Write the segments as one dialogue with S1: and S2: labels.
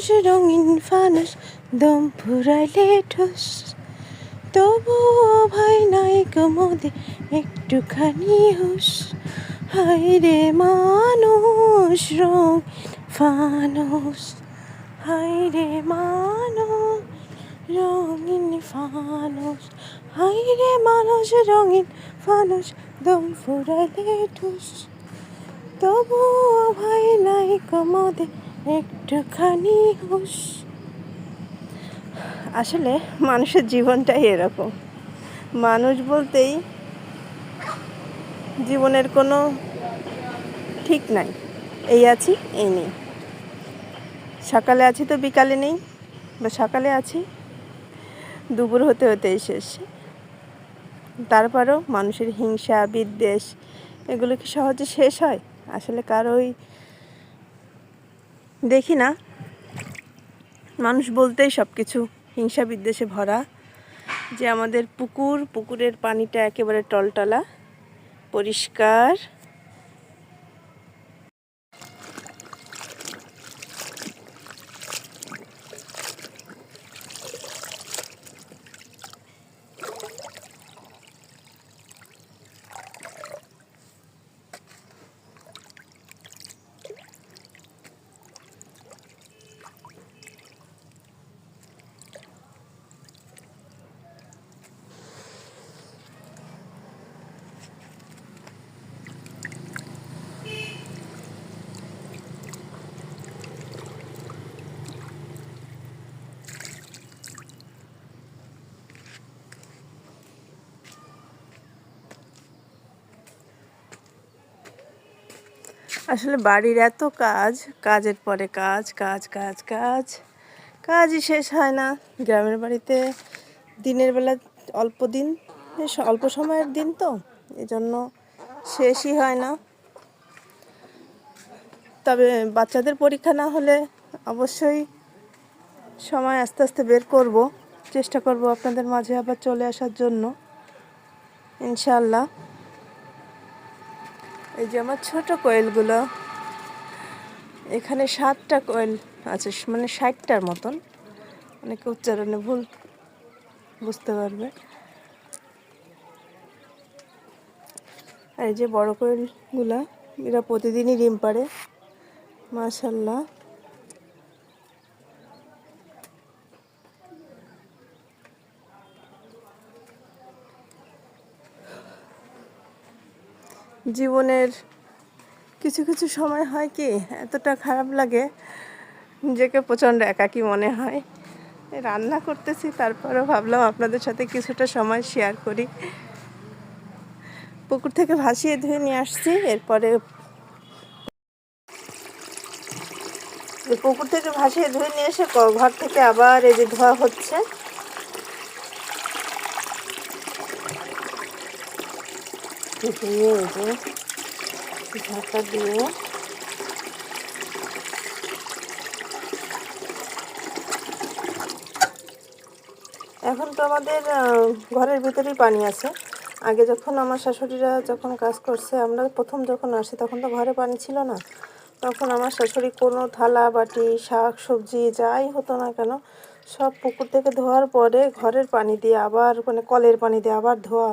S1: মানুষ রঙিন দম ফুরাইলে ঠোস। তবুও ভাই নাই কমদে একটুখানি হুস হাই রে মানুষ, রং ফানুষ হাই রে মানুষ, রঙিন ফানুষ হাই রে মানুষ, রঙিন ফানুষ দম ফুরাইলে ঠুস। তবুও ভাই নাই কমদে একটুখানি হুস আসলে মানুষের জীবনটাই এরকম। মানুষ বলতেই জীবনের কোনো ঠিক নাই। এই আছি, এই নেই। সকালে আছি তো বিকালে নেই, বা সকালে আছি, দুপুর হতে হতেই শেষ। তারপরেও মানুষের হিংসা, বিদ্বেষ, এগুলো কি সহজে শেষ হয়? আসলে কারোই দেখি না। মানুষ বলতেই সব কিছু হিংসা বিদ্বেষে ভরা। যে আমাদের পুকুর, পুকুরের পানিটা একেবারে টলটলা, পরিষ্কার। আসলে বাড়ির এত কাজ, কাজের পরে কাজ কাজ কাজ কাজ, কাজই শেষ হয় না। গ্রামের বাড়িতে দিনের বেলা অল্প দিন অল্প সময়ের দিন তো এই জন্য শেষই হয় না। তবে বাচ্চাদের পরীক্ষা না হলে অবশ্যই সময় আস্তে আস্তে বের করব। চেষ্টা করব আপনাদের মাঝে আবার চলে আসার জন্য ইনশাল্লাহ এই যে আমার ছোট কোয়েলগুলো। এখানে সাতটা কোয়েল আছে মানে ষাটটার মতন। অনেকে উচ্চারণে ভুল বুঝতে পারবে। আর এই যে বড় কোয়েলগুলা, এরা প্রতিদিনই ডিম পারে মাশাল্লাহ। জীবনের কিছু কিছু সময় হয় কি, এতটা খারাপ লাগে, নিজেকে প্রচণ্ড একাকী মনে হয়। রান্না করতেছি, তারপরেও ভাবলাম আপনাদের সাথে কিছুটা সময় শেয়ার করি। পুকুর থেকে ভাসিয়ে ধুয়ে নিয়ে আসছি, এরপরে পুকুর থেকে ভাসিয়ে ধুয়ে নিয়ে এসে ঘর থেকে আবার এই যে ধোয়া হচ্ছে ঢাকা দিয়ে এখন তো আমাদের ঘরের ভিতরেই পানি আছে। আগে যখন আমার শাশুড়িরা যখন কাজ করছে, আমরা প্রথম যখন আসি তখন তো ঘরে পানি ছিল না। তখন আমার শাশুড়ি কোনো থালা, বাটি, শাক, সবজি যাই হতো না কেন, সব পুকুর থেকে ধোয়ার পরে ঘরের পানি দিয়ে আবার মানে কলের পানি দিয়ে আবার ধোয়া।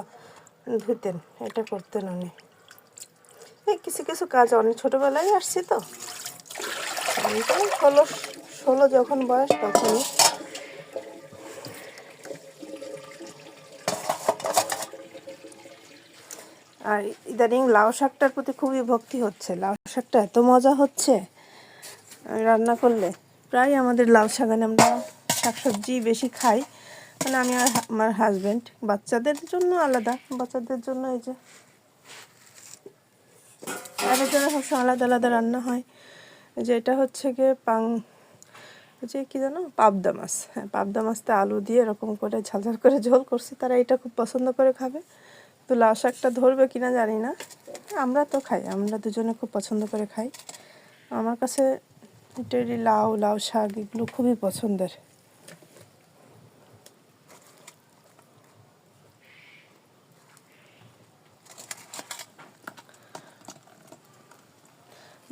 S1: ধুতেন, এটা করতেন উনি। এই কিছু কিছু কাজ, অনেক ছোটোবেলায় আসছি তো। ষোলো ষোলো যখন বয়স তখনই। আর ইদানিং লাউ শাকটার প্রতি খুবই ভক্তি হচ্ছে। লাউ শাকটা এত মজা হচ্ছে, রান্না করলে। প্রায় আমাদের লাউ শাকানে আমরা শাকসবজি বেশি খাই। মানে আমি আর আমার হাজব্যান্ড বাচ্চাদের জন্য আলাদা, বাচ্চাদের জন্য এই যে তাদের জন্য সবসময় আলাদা আলাদা রান্না হয়। যে এটা হচ্ছে গিয়ে পাং যে কী জানো পাবদা মাছ। হ্যাঁ পাবদা মাছটা আলু দিয়ে এরকম করে ঝালঝাল করে ঝোল করছি। তারা এটা খুব পছন্দ করে খাবে। তো লাউ শাকটা ধরবে কিনা জানি না। আমরা তো খাই, আমরা দুজনে খুব পছন্দ করে খাই। আমার কাছে এটারই লাউ লাউ শাক এগুলো খুবই পছন্দের।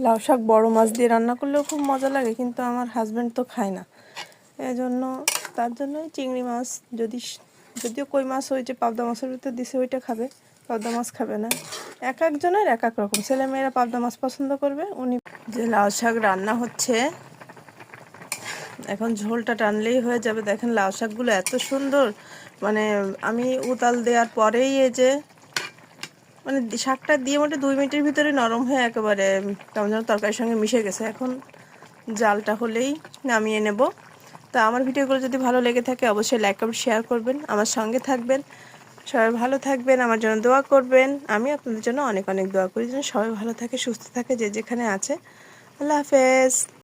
S1: লাউ শাক, বড় মাছ দিয়ে রান্না করলেও খুব মজা লাগে, কিন্তু আমার হাজব্যান্ড তো খায় না। এই জন্য তার জন্য চিংড়ি মাছ, যদি যদিও কই মাছ ওই যে পাবদা মাছের ভিতরে দিছে, ওইটা খাবে, পাবদা মাছ খাবে না। এক একজনের এক এক রকম, ছেলেমেয়েরা পাবদা মাছ পছন্দ করবে, উনি যে লাউ শাক রান্না হচ্ছে, এখন ঝোলটা টানলেই হয়ে যাবে। দেখেন লাউ শাকগুলো এত সুন্দর মানে আমি উতাল দেওয়ার পরেই এই যে মানে শাকটা দিয়ে মোটে দুই মিনিটের ভিতরে নরম হয়ে একেবারে কেমন যেন তরকারির সঙ্গে মিশে গেছে। এখন জালটা হলেই নামিয়ে নেব। তা আমার ভিডিওগুলো যদি ভালো লেগে থাকে, অবশ্যই লাইক কমেন্ট শেয়ার করবেন। আমার সঙ্গে থাকবেন। সবাই ভালো থাকবেন, আমার জন্য দোয়া করবেন। আমি আপনাদের জন্য অনেক অনেক দোয়া করি। যেন সবাই ভালো থাকে, সুস্থ থাকে, যে যেখানে আছে। আল্লাহ হাফেজ।